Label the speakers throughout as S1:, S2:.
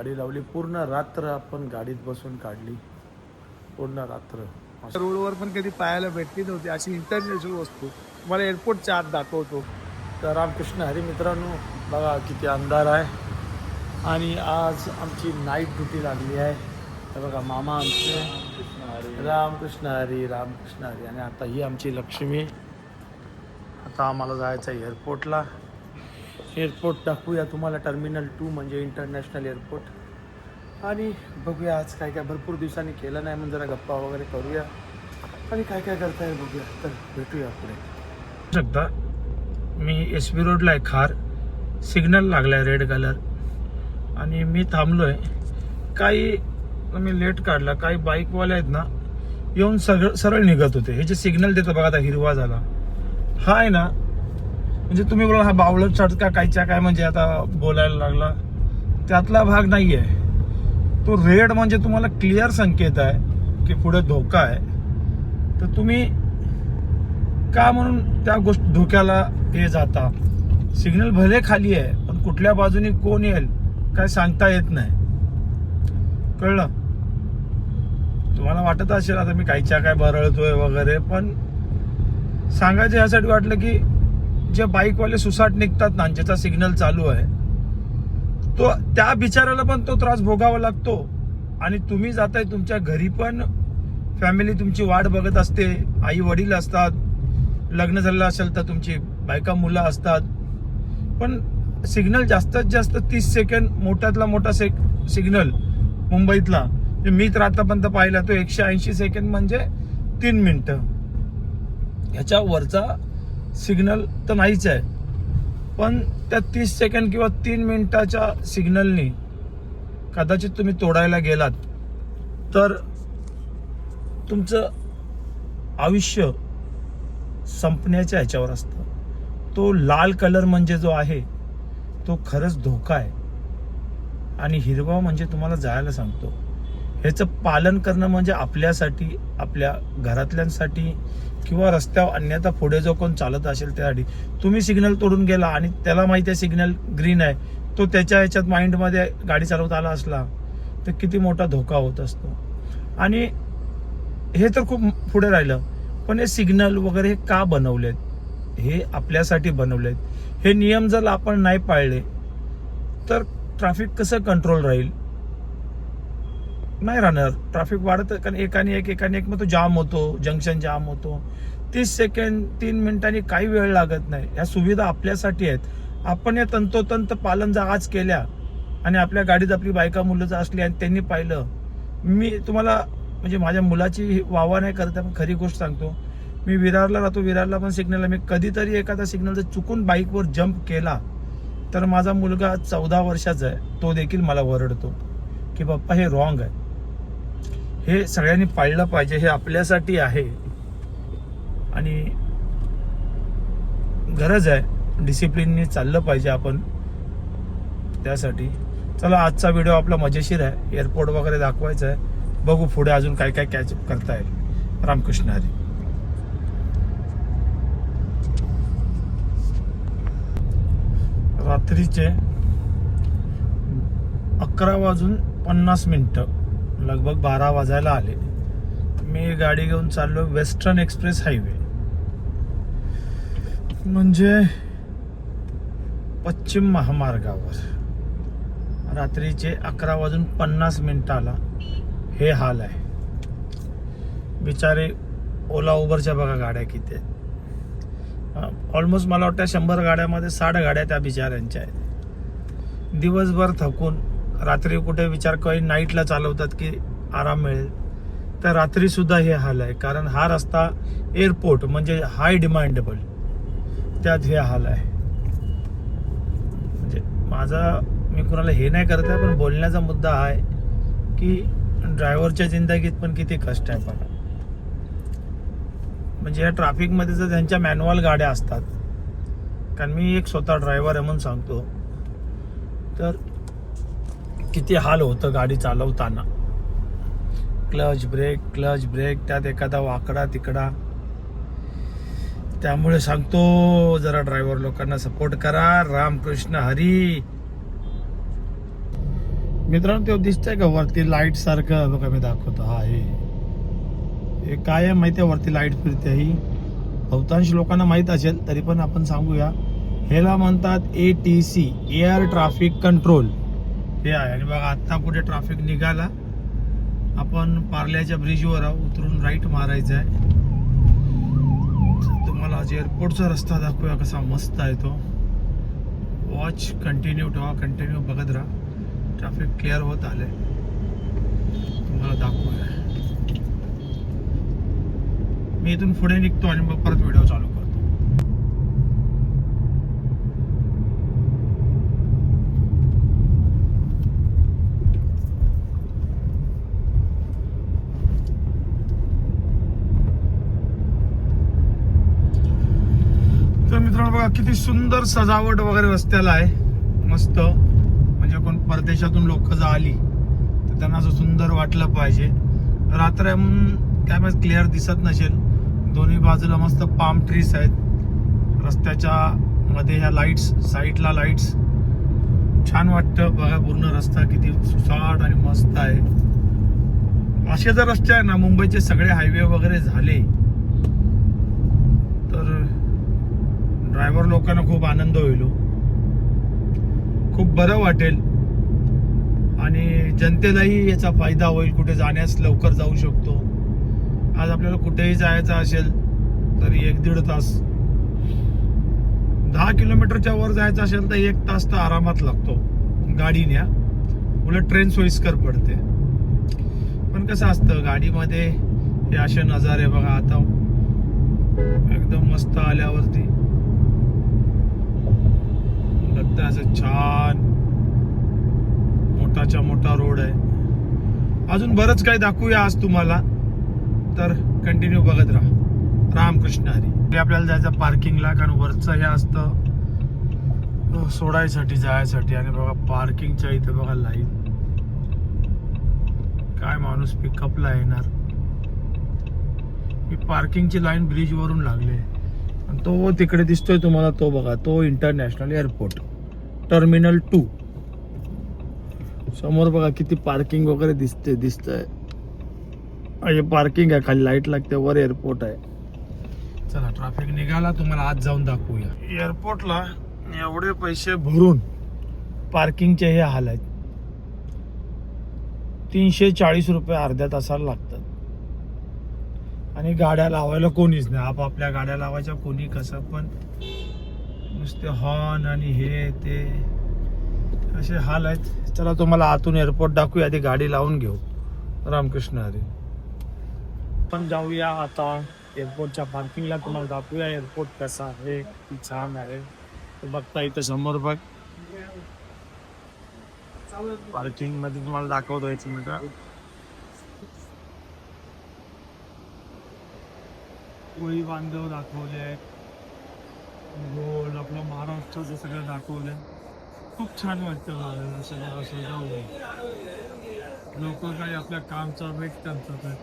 S1: गाडी लावली. पूर्ण रात्र आपण गाडीत बसून काढली. पूर्ण रात्र.
S2: रोडवर पण कधी पाहायला भेटली नव्हती. अशी इंटरनॅशनल वस्तू. मला एअरपोर्टच्या आत दाखवतो.
S1: तर रामकृष्ण हरी मित्रांनो बघा किती अंधार आहे. आणि आज आमची नाईट ड्युटी लागली आहे. तर बघा मामा आमचे. रामकृष्ण हरी रामकृष्ण हरी. आणि आता ही आमची लक्ष्मी. आता आम्हाला जायचं आहे एअरपोर्टला एअरपोर्ट दाखवूया तुम्हाला. टर्मिनल टू म्हणजे इंटरनॅशनल एअरपोर्ट आणि बघूया आज काय काय भरपूर दिवसांनी केलं नाही म्हणून जरा गप्पा वगैरे करूया. आणि काय काय करता येईल बघूया. तर भेटूया पुढे. शकता. मी एस बी रोडला आहे खार. सिग्नल लागला आहे रेड कलर आणि मी थांबलो आहे काही मी लेट काढला. काही बाईकवाले आहेत ना येऊन सगळं सरळ निघत होते. हे जे सिग्नल देतं बघा आता हिरवा झाला. हा आहे ना म्हणजे तुम्ही बोला हा बावळट शर्ट का कायच्या काय म्हणजे आता बोलायला लागला. त्यातला भाग नाही आहे तो रेड म्हणजे तुम्हाला क्लिअर संकेत आहे की पुढे धोका आहे. तर तुम्ही का म्हणून त्या गोष्ट धोक्याला हे जाता? सिग्नल भले खाली आहे पण कुठल्या बाजूने कोण येईल काय सांगता येत नाही. कळलं? तुम्हाला वाटत असेल आता मी कायच्या काय बरळतोय वगैरे पण सांगायचं यासाठी वाटलं की जे बाईकवाले सुसाट निघतात ना ज्याचा सिग्नल चालू आहे तो त्या बिचाराला पण तो त्रास भोगावा लागतो. आणि तुम्ही जाताय तुमच्या घरी पण फॅमिली तुमची वाट बघत असते. आई वडील असतात. लग्न झालेलं असेल तर तुमची बायका मुलं असतात. पण सिग्नल जास्तीत जास्त तीस सेकंड मोठ्यातला मोठा सेक सिग्नल मुंबईतला. मी तर आतापर्यंत पाहिला तो एकशे ऐंशी सेकंड म्हणजे तीन मिनटं ह्याच्या वरचा सिग्नल तर नाहीच आहे. पण त्या तीस सेकंड किंवा तीन मिनिटाच्या सिग्नलनी कदाचित तुम्ही तोडायला गेलात तर तुमचं आयुष्य संपण्याच्या ह्याच्यावर असतं. तो लाल कलर म्हणजे जो आहे तो खरंच धोका आहे. आणि हिरवा म्हणजे तुम्हाला जायला सांगतो. ह्याचं पालन करणं म्हणजे आपल्यासाठी आपल्या घरातल्यांसाठी किंवा रस्त्यावर अन्यथा पुढे जो कोण चालत असेल त्यासाठी. तुम्ही सिग्नल तोडून गेला आणि त्याला माहिती आहे सिग्नल ग्रीन आहे. तो त्याच्या ह्याच्यात माइंडमध्ये गाडी चालवत आला असला तर किती मोठा धोका होत असतो. आणि हे तर खूप पुढे राहिलं. पण हे सिग्नल वगैरे हे का बनवलेत? हे आपल्यासाठी बनवलेत. हे नियम जर आपण नाही पाळले तर ट्रॅफिक कसं कंट्रोल राहील? नाही राहणार. ट्रॅफिक वाढत कारण एकाने एक एकाने एक मग तो जाम होतो जंक्शन जाम होतो. तीस सेकंड तीन मिनिटांनी काही वेळ लागत नाही. ह्या सुविधा आपल्यासाठी आहेत. आपण या तंतोतंत पालन जर आज केल्या आणि आपल्या गाडीत आपली बायका मुलं जर असली आणि त्यांनी पाहिलं मी तुम्हाला म्हणजे माझ्या मुलाची वावा नाही करत पण खरी गोष्ट सांगतो. मी विरारला राहतो. विरारला पण सिग्नल मी कधीतरी एखादा सिग्नल जर चुकून बाईकवर जंप केला तर माझा मुलगा चौदा वर्षाचा आहे. तो देखील मला वरडतो की बाप्पा हे रॉंग आहे. हे सगळ्यांनी पाळलं पाहिजे हे आपल्यासाठी आहे. आणि गरज आहे डिसिप्लिननी चाललं पाहिजे आपण त्यासाठी. चला आजचा व्हिडिओ आपला मजेशीर आहे. एअरपोर्ट वगैरे दाखवायचा आहे. बघू पुढे अजून काय काय कॅच करता येईल. रामकृष्ण हरी. रात्रीचे अकरा वाजून पन्नास मिनटं. लगभग बारा वाजायला आले. मी गाडी घेऊन चाललो वेस्टर्न एक्सप्रेस हायवे. म्हणजे पश्चिम महामार्गावर. रात्रीचे अकरा वाजून पन्नास मिनिटाला हे हाल आहे. बिचारे ओला उबरच्या बघा गाड्या किती आहेत. ऑलमोस्ट मला वाटतं शंभर गाड्यामध्ये साठ गाड्या त्या बिचाऱ्यांच्या आहेत. दिवसभर थकून रात्री कुठे विचार काही नाईटला चालवतात की आराम मिळेल. तर रात्रीसुद्धा हे हाल आहे. कारण हा रस्ता एअरपोर्ट म्हणजे हाय डिमांडेबल त्यात हे हाल आहे. म्हणजे माझा मी कुणाला हे नाही करत आहे पण बोलण्याचा मुद्दा आहे की ड्रायव्हरच्या जिंदगीत पण किती कष्ट आहे पण म्हणजे या ट्रॅफिकमध्ये जर त्यांच्या मॅन्युअल गाड्या असतात कारण मी एक स्वतः ड्रायव्हर आहे म्हणून सांगतो तर किती हाल होतं गाडी चालवताना? क्लच ब्रेक क्लच ब्रेक त्यात एखादा वाकडा तिकडा. त्यामुळे सांगतो जरा ड्रायव्हर लोकांना सपोर्ट करा. रामकृष्ण हरी. मित्रांनो ते दिसतंय का वरती लाइट सारखं? बघा मी दाखवतो. हा हे. हे काय आहे माहिती आहे वरती लाइट फिरते ही? बहुतांश लोकांना माहीत असेल तरी पण आपण सांगूया. ह्याला म्हणतात A T C air traffic control हे आहे. आणि बघा आत्ता कुठे ट्रॅफिक निघाला आपण पार्ल्याच्या ब्रिजवर आहोत, उतरून राईट मारायचं आहे. तुम्हाला आज एअरपोर्टचा रस्ता दाखवूया कसा मस्त आहे तो. वॉच कंटिन्यू ठेवा कंटिन्यू बघत राहा. ट्रॅफिक क्लिअर होत आले तुम्हाला दाखवूया. मी इथून पुढे निघतो आणि मग परत व्हिडिओ चालू करतो तर मित्रांनो बघा किती सुंदर सजावट वगैरे रस्त्याला आहे. मस्त. म्हणजे कोण परदेशातून लोक जर आली तर त्यांना असं सुंदर वाटलं पाहिजे. रात्र कॅमेरा क्लिअर दिसत नसेल. दोन्ही बाजूला मस्त पाम ट्रीज आहेत. रस्त्याच्या मध्ये ह्या लाईट्स साईडला लाईट्स छान वाटतं बघा पूर्ण रस्ता किती सुसाट आणि मस्त आहे. असे जर रस्ते आहे ना मुंबईचे सगळे हायवे वगैरे झाले तर ड्रायव्हर लोकांना खूप आनंद होईल हो. खूप बरं वाटेल. आणि जनतेलाही याचा फायदा होईल कुठे जाण्यास लवकर जाऊ शकतो. आज आपल्याला कुठेही जायचं असेल तरी एक दीड तास. दहा किलोमीटरच्या वर जायचं असेल तर एक तास तर आरामात लागतो. गाडीने उलट ट्रेन सोयीस्कर पडते. पण कसं असतं गाडीमध्ये हे असे नजारे बघा आता एकदम मस्त आल्यावरती. लगता असं छान मोठाच्या मोठा रोड आहे. अजून बरंच काही दाखवूया आज तुम्हाला. तर कंटिन्यू बघत राहा. रामकृष्ण हरी. ते आपल्याला जायचं पार्किंगला कारण वरचं हे असतं सोडायसाठी जायसाठी. आणि बघा पार्किंगच्या इथे बघा लाईन काय माणूस पिकअपला येणार. ही पार्किंगची लाईन ब्रिज वरून लागली. आणि तो तिकडे दिसतोय तुम्हाला तो बघा तो इंटरनॅशनल एअरपोर्ट टर्मिनल टू. समोर बघा किती पार्किंग वगैरे दिसते दिसतंय. हे पार्किंग आहे खाली लाइट लागते वर एअरपोर्ट आहे. चला ट्रॅफिक निघाला तुम्हाला आज जाऊन दाखवूया. एअरपोर्टला एवढे पैसे भरून पार्किंगचे हे हाल आहेत. तीनशे चाळीस रुपये अर्ध्या तासाला लागतात. आणि गाड्या लावायला कोणीच नाही. आपापल्या गाड्या लावायच्या कोणी कसं पण. नुसते हॉर्न आणि हे ते. असे हाल आहेत. चला तुम्हाला आतून एअरपोर्ट दाखवूया. आधी गाडी लावून घेऊ. रामकृष्ण हरी.
S2: पण जाऊया आता एअरपोर्टच्या पार्किंगला तुम्हाला दाखवूया एअरपोर्ट कसा आहे किती छान आहे. बघता इथं समोर बघ. पार्किंगमध्ये तुम्हाला दाखवतो एक मिनिट कोळी बांधव दाखवले आहेत. गोल आपलं महाराष्ट्राचं सगळं दाखवलंय. खूप छान वाटतं सगळं असं जाऊन. लोक काही आपल्या कामचा वेट करतात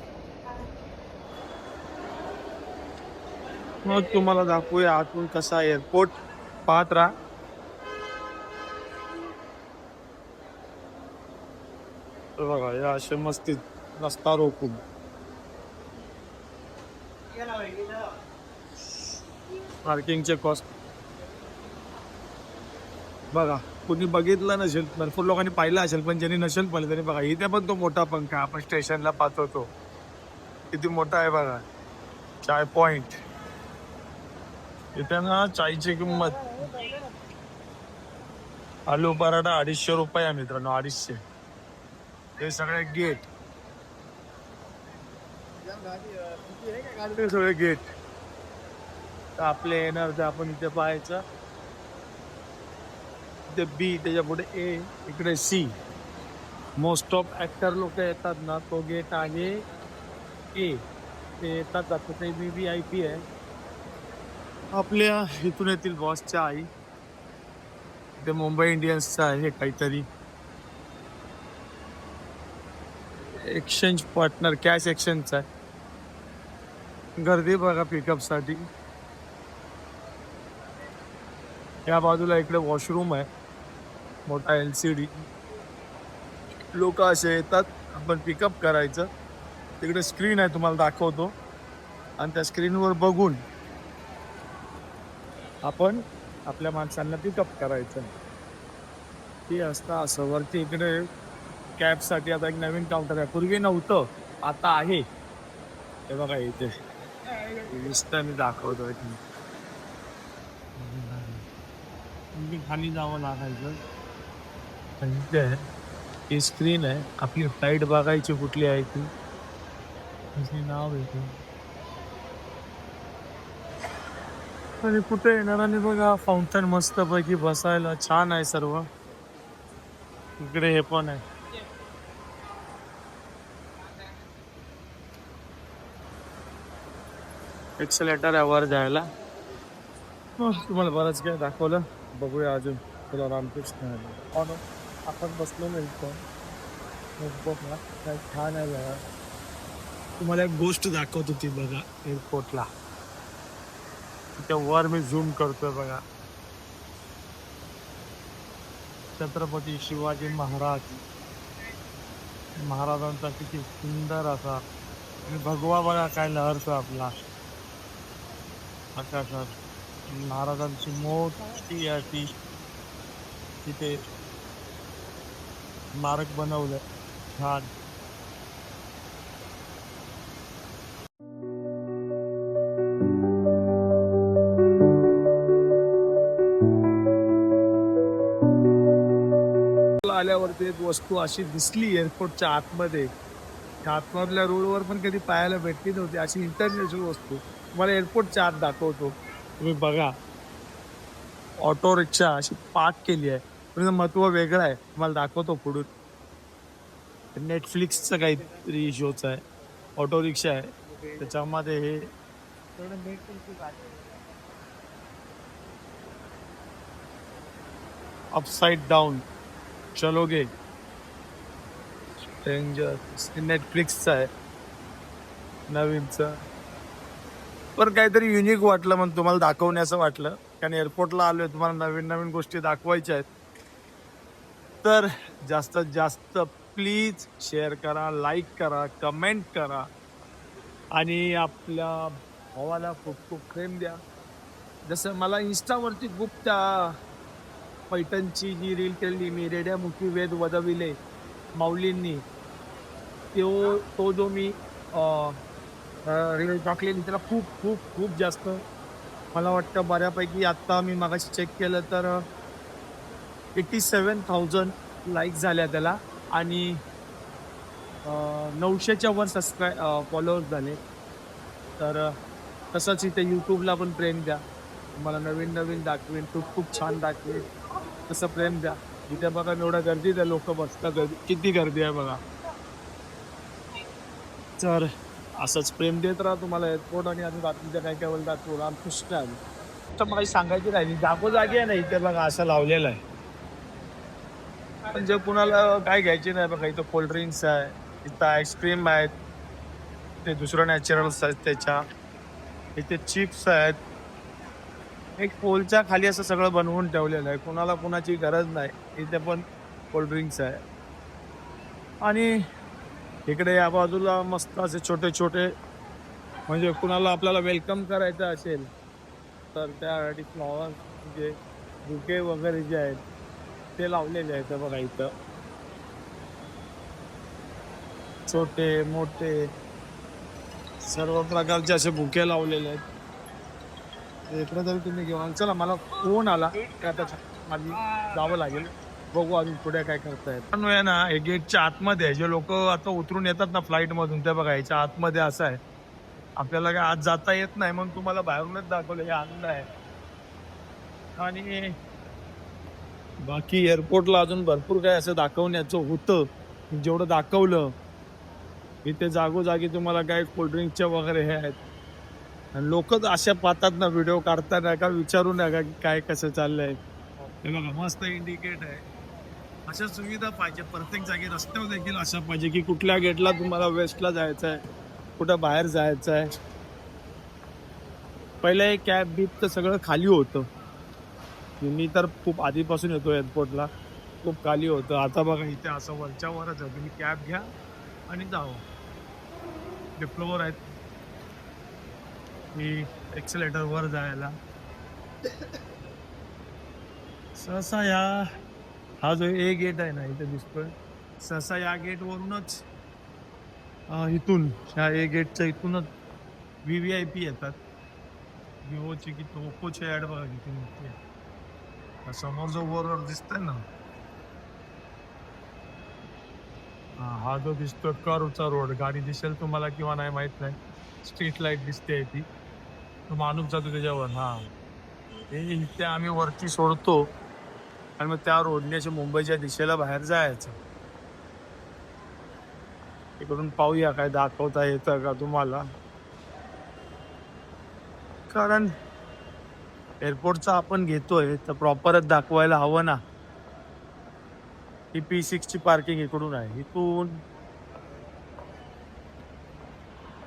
S2: मग तुम्हाला दाखवूया आतून कसा एअरपोर्ट पाहत राहा. बघा या असे मस्तीत रस्ता रोखून. पार्किंगचे कॉस्ट बघा कुणी बघितलं नसेल भरपूर लोकांनी पाहिलं असेल पण ज्यांनी नसेल पाहिलं त्यांनी बघा इथे पण तो मोठा पंखा आपण स्टेशनला पाहतो तो किती मोठा आहे बघा. चाय पॉइंट इथे ना चायची किंमत. आलू पराठा अडीचशे रुपये आहे मित्रांनो अडीचशे. हे सगळे गेट सगळे गेट तर आपले येणार तर आपण इथे पाहायचं. इथे बी त्याच्या पुढे ए इकडे सी मोस्ट ऑफ ॲक्टर लोक येतात ना तो गेट आहे ए ते येतात जातात ते बी बी आय पी आहे. आपल्या इथून येथील बॉसच्या आई. ते मुंबई इंडियन्सचं आहे काहीतरी. एक्सचेंज पार्टनर कॅश एक्सचेंजचा आहे. गर्दी बघा पिकअपसाठी या बाजूला इकडे वॉशरूम आहे. मोठा एल सी डी लोक असे येतात. आपण पिकअप करायचं. तिकडे स्क्रीन आहे तुम्हाला दाखवतो. आणि त्या स्क्रीनवर बघून आपण आपल्या माणसांना पिकअप करायचं. ती असतं असं. वरती इकडे कॅबसाठी आता एक नवीन काउंटर आहे. पूर्वी नव्हतं. आता आहे. हे बघा इथे. दिसतं मी दाखवतो म्हणजे खाली जावं लागायचं. आणि इथे आहे. ही स्क्रीन आहे. आपली फ्लाईट बघायची कुठली आहे ती. तिचे नाव येते आणि कुठे येणार? आणि बघा फाउंटन मस्त पैकी बसायला छान आहे सर्व. इकडे हे पण आहे. एक्सलेटर आहे वर जायला. मग तुम्हाला बरंच काय दाखवलं. बघूया अजून तुला रामकृष्ण ऑन आपण बसलो नाही इथं. बघ ना काय छान आहे बघा. तुम्हाला एक गोष्ट दाखवत होती बघा. एअरपोर्टला. तिथे वर मी झूम करतोय बघा. छत्रपती शिवाजी महाराज. महाराजांचा किती सुंदर असा. आणि भगवा बघा काय लहरतो आपला. आकाशात. महाराजांची मोठी अशी तिथे स्मारक बनवलं. छान. आल्यावरती एक वस्तू अशी दिसली एअरपोर्टच्या आतमध्ये. त्या आतमधल्या रोडवर पण कधी पाहायला भेटली नव्हती. अशी इंटरनॅशनल वस्तू. मला एअरपोर्टच्या आत दाखवतो. तुम्ही बघा. ऑटो रिक्षा अशी पार्क केली आहे. पण महत्त्व वेगळं आहे. तुम्हाला दाखवतो पुढून. नेटफ्लिक्सचं काहीतरी शोच आहे. ऑटो रिक्षा आहे. त्याच्यामध्ये हे अपसाइड डाऊन चलोगे डेंजर नेटफ्लिक्सचं आहे. नवीनचं. पण काहीतरी युनिक वाटलं म्हणून तुम्हाला दाखवण्याचं वाटलं. कारण एअरपोर्टला आलोय तुम्हाला नवीन नवीन गोष्टी दाखवायच्या आहेत. तर जास्तीत जास्त प्लीज शेअर करा लाईक करा कमेंट करा. आणि आपल्या भावाला खूप खूप प्रेम द्या. जसं मला इन्स्टावरती खूप त्या पैठणची जी रील केली मी रेड्यामुखी वेद वदविले माऊलींनी तो तो जो मी रिअल टाकलेली त्याला खूप खूप खूप जास्त. मला वाटतं बऱ्यापैकी आत्ता मी मागाशी चेक केलं तर एटी सेवन थाउजंड लाईक झाल्या त्याला आणि नऊशेच्या वर सबस्क्राय फॉलोअर्स झाले. तर तसंच इथे यूट्यूबला पण प्रेम द्या. मला नवीन नवीन दाखवेन. खूप खूप छान दाखवेन. तसं प्रेम द्या. इथे बघा एवढ्या गर्दीत आहे. लोक बसतात गर्दी किती गर्दी आहे बघा. तर असंच प्रेम देत राहा तुम्हाला एअरपोर्ट आणि आम्ही बातमीच्या काय काय बोलतात तो खुश आहे. तर मला सांगायची राहिली जागोजागी आहे ना इथे बघा असं लावलेलं आहे. पण जे कुणाला काय घ्यायचे नाही बघा इथं कोल्ड्रिंक्स आहे इथं आईस्क्रीम आहेत ते दुसरं नॅचरल्स आहेत त्याच्या. इथे चिप्स आहेत. एक पोलच्या खाली असं सगळं बनवून ठेवलेलं आहे कुणाला कुणाची गरज नाही. इथे पण कोल्ड्रिंक्स आहे. आणि इकडे या बाजूला मस्त असे छोटे छोटे म्हणजे कुणाला आपल्याला वेलकम करायचं असेल तर त्यासाठी फ्लॉवर जे बुके वगैरे जे आहेत ते लावलेले आहेत बघा इथं. छोटे मोठे सर्व प्रकारचे असे बुके लावलेले आहेत. इकडे तरी तुम्ही घेऊन चला मला फोन आला की आता माझी जावं लागेल. बघू अजून पुढे काय करतायत. पण आहे ना हे गेटच्या आतमध्ये जे लोक आता उतरून येतात ना फ्लाईट मधून ते बघा याच्या आतमध्ये असं आहे. आपल्याला काय आत जाता येत नाही म्हणून तुम्हाला बाहेरूनच दाखवलं हे आनंद आहे. आणि बाकी एअरपोर्टला अजून भरपूर काय असं दाखवण्याचं होतं. जेवढं दाखवलं इथे जागोजागी तुम्हाला काय कोल्ड्रिंकचे वगैरे हे आहेत. आणि लोकच अशा पाहतात ना व्हिडिओ काढताना का विचारू नका की काय कसं चाललंय. हे बघा मस्त इंडिकेट आहे. अशा सुविधा पाहिजे. प्रत्येक जागी रस्त्यावर देखील अशा पाहिजे की कुठल्या गेटला तुम्हाला वेस्टला जायचं आहे कुठं बाहेर जायचं आहे पहिले कॅब बीप तर सगळं खाली होतं. मी तर खूप आधीपासून येतो एअरपोर्टला खूप खाली होतं. आता बघा इथे असं वरच्या वरच आहे. तुम्ही कॅब घ्या आणि जावं. डिप्लोवर आहेत. मी एक्सिलेटर वर जायला. सहसा या हा जो ए गेट आहे ना इथे दिसतोय. सहसा या गेटवरूनच इथून ह्या ए गेटच्या इथूनच व्ही व्ही आय पी येतात. विवोची की ओप्पोची ॲड बघा किती मोठी समोर जो वर दिसतोय ना हा हा जो दिसतो करूचा रोड गाडी दिसेल तुम्हाला किंवा नाही माहीत नाही. स्ट्रीट लाइट दिसते ती. तो माणूस जातो त्याच्यावर हा. हे इथे आम्ही वरती सोडतो. आणि मग त्या रोडने असे मुंबईच्या दिशेला बाहेर जायचं. इकडून पाहूया काय दाखवता येतं का तुम्हाला. कारण एअरपोर्टचा आपण घेतोय तर प्रॉपरच दाखवायला हवं ना. ही पी सिक्सची पार्किंग इकडून आहे. इथून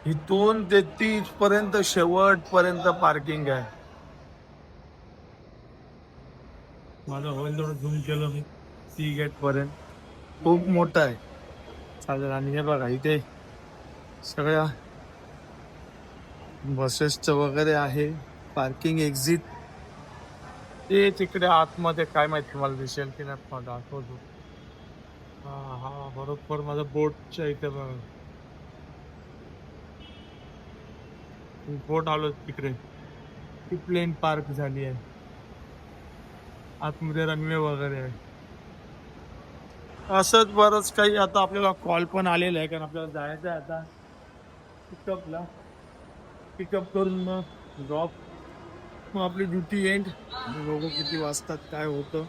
S2: इथून ते तीस पर्यंत पार्किंग आहे. माझं होईल थोडं झूम केलं मी. सी गेट पर्यंत. खूप मोठं आहे. चालेल आणि हे बघा इथे सगळ्या बसेसचं वगैरे आहे. पार्किंग एक्झिट ते तिकडे आतमध्ये काय माहिती मला दिसेल की नाही पण दाखवतो. हा हा बरोबर माझा बोटच्या इथे बघा. बोट आलो तिकडे. ती प्लेन पार्क झाली आहे. आतमध्ये रनवे वगैरे आहे. असंच बरंच काही आता आपल्याला कॉल पण आलेला आहे कारण आपल्याला जायचं आहे आता. पिकअपला पिकअप करून मग ड्रॉप मग आपली ड्युटी एंड लोक किती वाजतात काय होतं.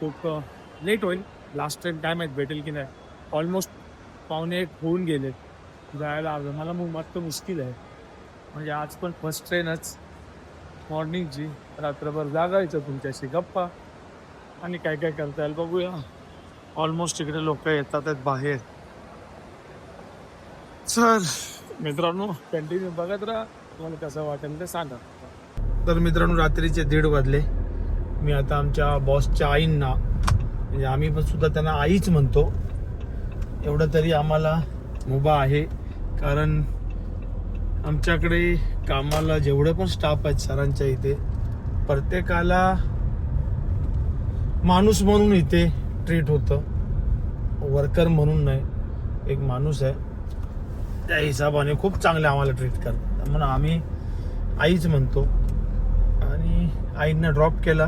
S2: खूप लेट होईल. लास्ट टाइम काय माहीत भेटेल की नाही. ऑलमोस्ट पावणे एक होऊन गेले. जायला अर्धा मला मग मस्त मुश्किल आहे. म्हणजे आज पण फर्स्ट ट्रेनच मॉर्निंगची रात्रभर जागायचं तुमच्याशी गप्पा. आणि काय काय करता येईल बघूया. ऑलमोस्ट इकडे लोक येतात आहेत बाहेर. सर मित्रांनो कंटिन्यू बघत राहा. तुम्हाला कसं वाटेल ते सांगा. तर मित्रांनो रात्रीचे दीड वाजले. मी आता आमच्या बॉसच्या आईंना म्हणजे आम्ही पण सुद्धा त्यांना आईच म्हणतो. एवढं तरी आम्हाला मुभा आहे. कारण आमच्याकडे कामाला जेवढे पण स्टाफ आहेत सरांच्या इथे प्रत्येकाला माणूस म्हणून इथे ट्रीट होतं. वर्कर म्हणून नाही एक माणूस आहे. त्या हिशोबाने खूप चांगले आम्हाला ट्रीट करतात. म्हणून आम्ही आईच म्हणतो. आणि आईंना ड्रॉप केला.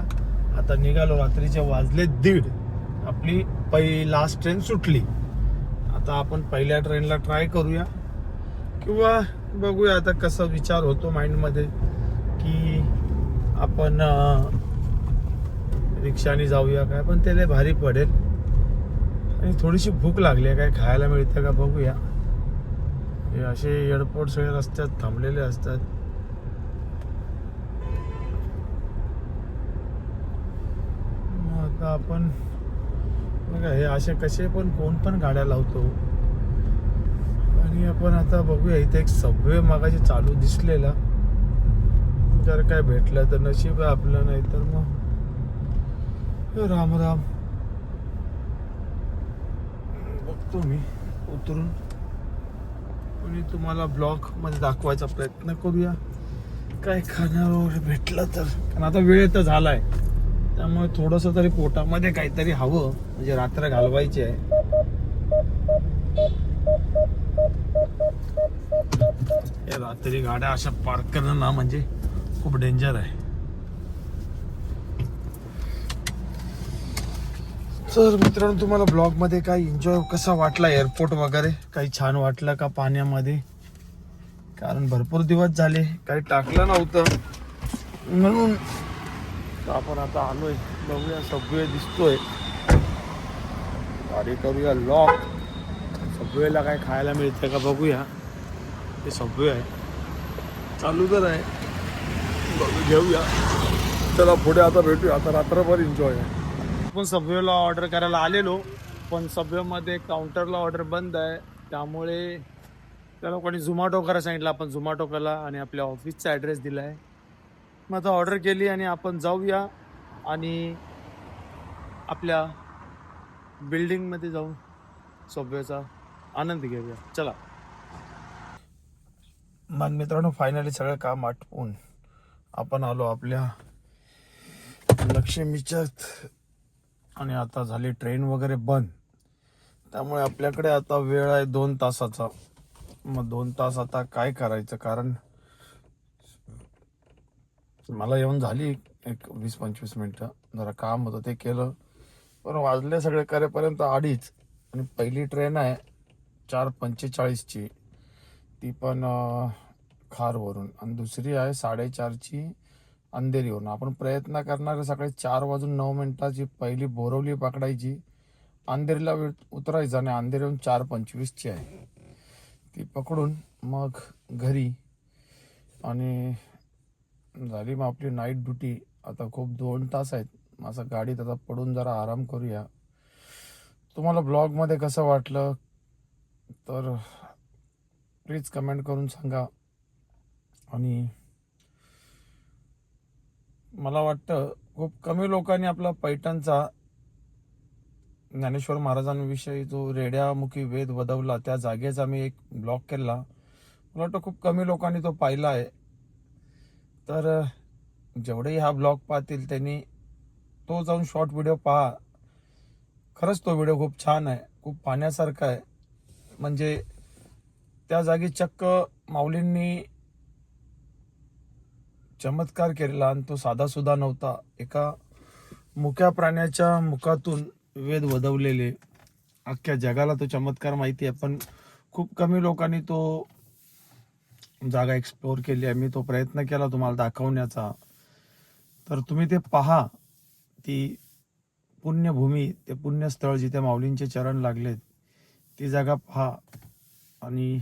S2: आता निघालो रात्रीचे वाजले दीड. आपली पहिली लास्ट ट्रेन सुटली. आता आपण पहिल्या ट्रेनला ट्राय करूया. किंवा बघूया आता कसा विचार होतो माइंडमध्ये की आपण रिक्षाने जाऊया काय पण ते लय भारी पडेल. आणि थोडीशी भूक लागली आहे काय खायला मिळतं का बघूया. हे असे एअरपोर्ट सगळे रस्त्यात थांबलेले असतात. मग आता आपण बघा हे असे कसे पण कोण पण गाड्या लावतो. आणि आपण आता बघूया इथे एक सबवे मागाशी चालू दिसलेला. जर काय भेटलं तर नशीब आहे आपलं नाही तर मग राम राम. बघतो मी उतरून. आणि तुम्हाला ब्लॉगमध्ये दाखवायचा प्रयत्न करूया. काय खाण्यावर भेटलं तर. कारण आता वेळ तर झालाय. त्यामुळे थोडस तरी पोटामध्ये काहीतरी हवं. म्हणजे रात्र घालवायची आहे. या रात्री गाड्या अशा पार्क करणं ना म्हणजे. खूप डेंजर आहे. तर मित्रांनो तुम्हाला ब्लॉगमध्ये काही एन्जॉय कसा वाटला? एअरपोर्ट वगैरे? काही छान वाटलं का पाण्यामध्ये? कारण भरपूर दिवस झाले. काही टाकलं नव्हतं. म्हणून तर आपण आता आलोय. बघूया सबवे दिसतोय. गाडी करूया लॉक सबवेला काय खायला मिळतं का बघूया. ते सबवे आहे. चालू तर आहे. घेऊया. चला पुढे आता भेटूया. आता रात्रभर एन्जॉय आहे. आपण सबवेला ऑर्डर करायला आलेलो पण सबवेमध्ये काउंटरला ऑर्डर बंद आहे. त्यामुळे त्याला कोणी झोमॅटो करायला सांगितलं आपण झोमॅटो केला आणि आपल्या ऑफिसचा ॲड्रेस दिला आहे मग आता ऑर्डर केली आणि आपण जाऊया आणि
S1: आपल्या बिल्डिंगमध्ये जाऊन सबवेचा आनंद घेऊया. चला. मग मित्रांनो फायनली सगळं काम आटपून आपण आलो आपल्या लक्ष्मीच्यात. आणि आता झाली ट्रेन वगैरे बंद. त्यामुळे आपल्याकडे आता वेळ आहे दोन तासाचा. मग दोन तास आता काय करायचं? कारण मला येऊन झाली एक वीस पंचवीस मिनटं. जरा काम होतं ते केलं. पण वाजले सगळे करेपर्यंत अडीच. आणि पहिली ट्रेन आहे चार पंचेचाळीसची. ती पण खारवरून. आणि दुसरी आहे साडेचारची अंधेरीवरून. आपण प्रयत्न करणार सकाळी चार वाजून नऊ मिनिटाची पहिली बोरवली पकडायची. अंधेरीला उतरायचं आणि अंधेरीहून चार पंचवीसची आहे. ती पकडून मग घरी. आणि झाली मग आपली नाईट ड्युटी आता खूप दोन तास आहेत. माझा गाडीत आता पडून जरा आराम करूया. तुम्हाला ब्लॉगमध्ये कसं वाटलं? तर प्लीज कमेंट करून सांगा. आणि मला वाटतं खूप कमी लोकांनी आपला पैठणचा ज्ञानेश्वर महाराजांविषयी जो रेड्यामुखी वेद वदवला त्या जागेचा मी एक ब्लॉग केला. मला वाटतं खूप कमी लोकांनी तो पाहिला आहे. तर जेवढे जेवढेही हा ब्लॉग पाहतील त्यांनी तो जाऊन शॉर्ट व्हिडिओ पहा. खरंच तो व्हिडिओ खूप छान आहे खूप पाहण्यासारखा आहे. म्हणजे त्या जागी चक्क माऊलींनी चमत्कार केलेला आणि तो साधा सुद्धा नव्हता. एका मुक्या प्राण्याच्या मुखातून वेद वदवलेले अख्ख्या जगाला तो चमत्कार माहिती आहे पण खूप कमी लोकांनी तो जागा एक्सप्लोअर केली आहे. मी तो प्रयत्न केला तुम्हाला दाखवण्याचा. तर तुम्ही ते पहा ती पुण्यभूमी ते पुण्यस्थळ जिथे माऊलींचे चरण लागलेत ती जागा पहा आणि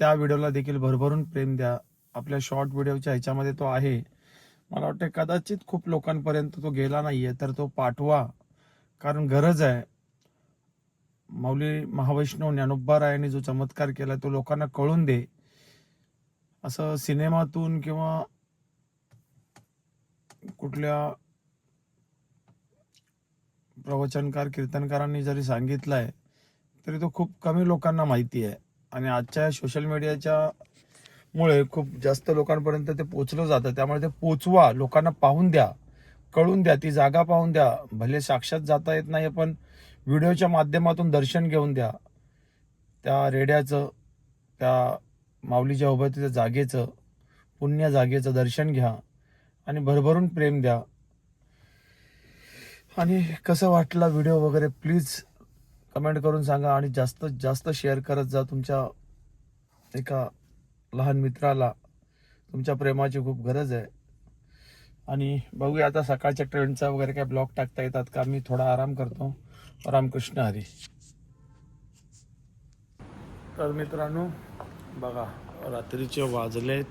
S1: त्या व्हिडिओला देखील भरभरून प्रेम द्या. आपल्या शॉर्ट व्हिडिओच्या ह्याच्यामध्ये तो आहे. मला वाटतं कदाचित खूप लोकांपर्यंत तो गेला नाहीये तर तो पाठवा. कारण गरज आहे. माऊली महावैष्णव ज्ञानोबा रायाने जो चमत्कार केला तो लोकांना कळून दे. असं सिनेमातून किंवा कुठल्या प्रवचनकार कीर्तनकारांनी जरी सांगितलं आहे तरी तो खूप कमी लोकांना माहिती आहे. आणि आजच्या सोशल मीडियाच्या मुळे खूप जास्त लोकांपर्यंत ते पोचलं जातं. त्यामुळे ते पोचवा लोकांना पाहून द्या कळून द्या ती जागा पाहून द्या. भले साक्षात जाता येत नाही पण व्हिडिओच्या माध्यमातून दर्शन घेऊन द्या. त्या रेड्याचं त्या माऊलीच्या उभं त्या जागेचं पुण्य जागेचं दर्शन घ्या आणि भरभरून प्रेम द्या. आणि कसं वाटला व्हिडिओ वगैरे प्लीज कमेंट करून सांगा आणि जास्तीत जास्त शेअर करत जा तुमच्या एका लहान मित्राला तुमच्या प्रेमाची खूप गरज आहे. आणि बघूया आता सकाळच्या ट्रेनचा वगैरे काय ब्लॉग टाकता येतात का? मी थोडा आराम करतो. रामकृष्ण हरी. तर मित्रांनो बघा रात्रीचे वाजले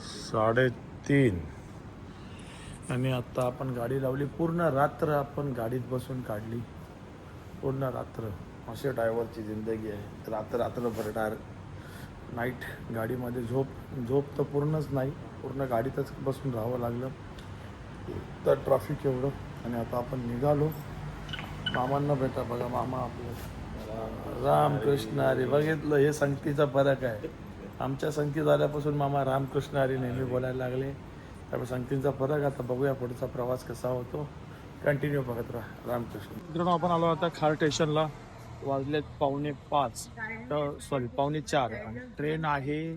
S1: साडेतीन. आणि आत्ता आपण गाडी लावली. पूर्ण रात्र आपण गाडीत बसून काढली. पूर्ण रात्र. असे ड्रायव्हरची जिंदगी आहे. रात्र रात्रभर डायर नाईट गाडीमध्ये झोप झोप तर पूर्णच नाही. पूर्ण गाडीतच बसून राहावं लागलं. तर ट्रॅफिक एवढं. आणि आता आपण निघालो. मामांना भेटा. बघा मामा आपलं. रामकृष्ण हरी. बघितलं हे संगतीचा फरक आहे. आमच्या संगती झाल्यापासून मामा रामकृष्ण हरी नेहमी बोलायला लागले. त्यामुळे संगतींचा फरक आता बघूया पुढचा प्रवास कसा होतो. कंटिन्यू बघत राहा. रामकृष्ण. मित्रांनो आपण आलो आता खार स्टेशनला वाजलेत पावणे पाच. सॉरी पावणे चार. आणि ट्रेन आहे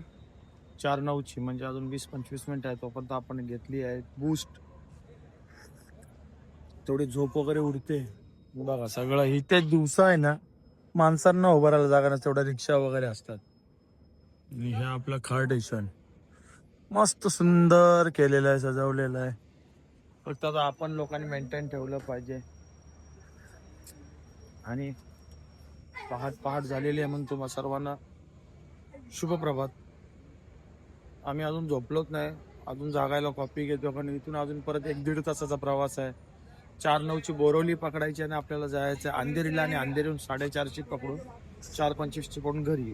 S1: चार नऊची म्हणजे अजून वीस पंचवीस मिनिट आहे तोपर्यंत आपण घेतली आहे बूस्ट तेवढी झोप वगैरे उडते. बघा सगळं इथे दिवसा आहे ना माणसांना उभं राहायला जागा नसते तेवढ्या रिक्षा वगैरे असतात. आणि हे आपलं खार स्टेशन मस्त सुंदर केलेलं आहे सजवलेलं आहे. फक्त आता आपण लोकांनी मेंटेन ठेवलं पाहिजे. आणि पहाट पहाट झालेली आहे म्हणून तुम्हा सर्वांना शुभप्रभात. आम्ही अजून झोपलोच नाही. अजून जागायला कॉपी घेतो पण इथून अजून परत एक दीड तासाचा प्रवास आहे. चार नऊची बोरवली पकडायची आणि आपल्याला जायचं आहे अंधेरीला आणि अंधेरीहून साडेचारची पकडून चार पंचवीसची पकडून घरी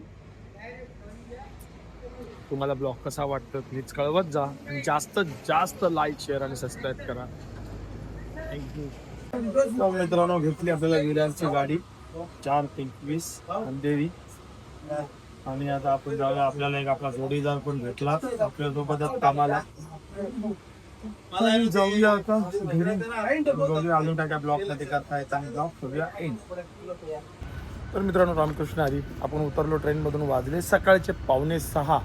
S1: तुम्हाला ब्लॉग कसा वाटतं प्लीज कळवत जा. जास्त जास्त लाईक शेअर आणि सबस्क्राईब करा. थँक्यू
S2: मित्रांनो घेतली आपल्याला विरारची गाडी. चार पंचवीस अंधेरी. आणि आता आपण जाऊया. आपल्याला एक आपला जोडीदार पण भेटला. आपल्या सोबतच कामाला. तर जाऊया आता. घरी. अजून काय काय ब्लॉकमध्ये करता येत आणि ब्लॉक करूया. एंड
S1: तर मित्रांनो रामकृष्ण हरी आपण उतरलो ट्रेनमधून वाजले सकाळचे पावणे सहा.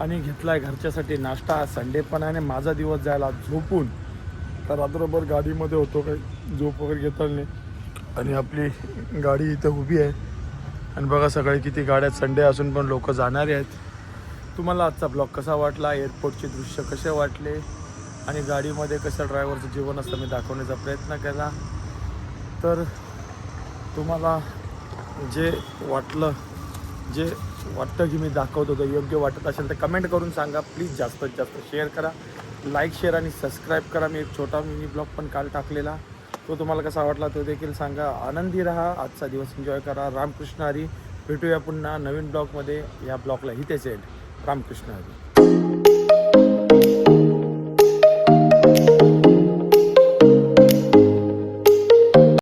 S1: आणि घेतलाय घरच्यासाठी नाश्ता. संडे पण आहे आणि माझा दिवस जायला झोपून. तर रात्रभर गाडीमध्ये होतो काही. झोप वगैरे घेता आली नाही. आणि आपली गाडी इथं उभी आहे. आणि बघा सकाळी किती गाड्या संडे असून पण लोक जाणारे आहेत. तुम्हाला आजचा ब्लॉग कसा वाटला? एअरपोर्टचे दृश्य कसे वाटले? आणि गाडीमध्ये कसं ड्रायव्हरचं जीवन असतं मी दाखवण्याचा प्रयत्न केला. तर तुम्हाला जे वाटलं जे वाटतं की मी दाखवत होतो योग्य वाटत असेल तर कमेंट करून सांगा. प्लीज जास्तीत जास्त शेअर करा. लाईक शेअर आणि सबस्क्राईब करा. मी एक छोटा मिनी ब्लॉग पण काल टाकलेला. तो तुम्हाला कसा वाटला तो देखील सांगा. आनंदी राहा आजचा दिवस एन्जॉय करा. रामकृष्ण हरी भेटूया पुन्हा नवीन ब्लॉगमध्ये. या ब्लॉगला इथेच एंड रामकृष्ण हरी.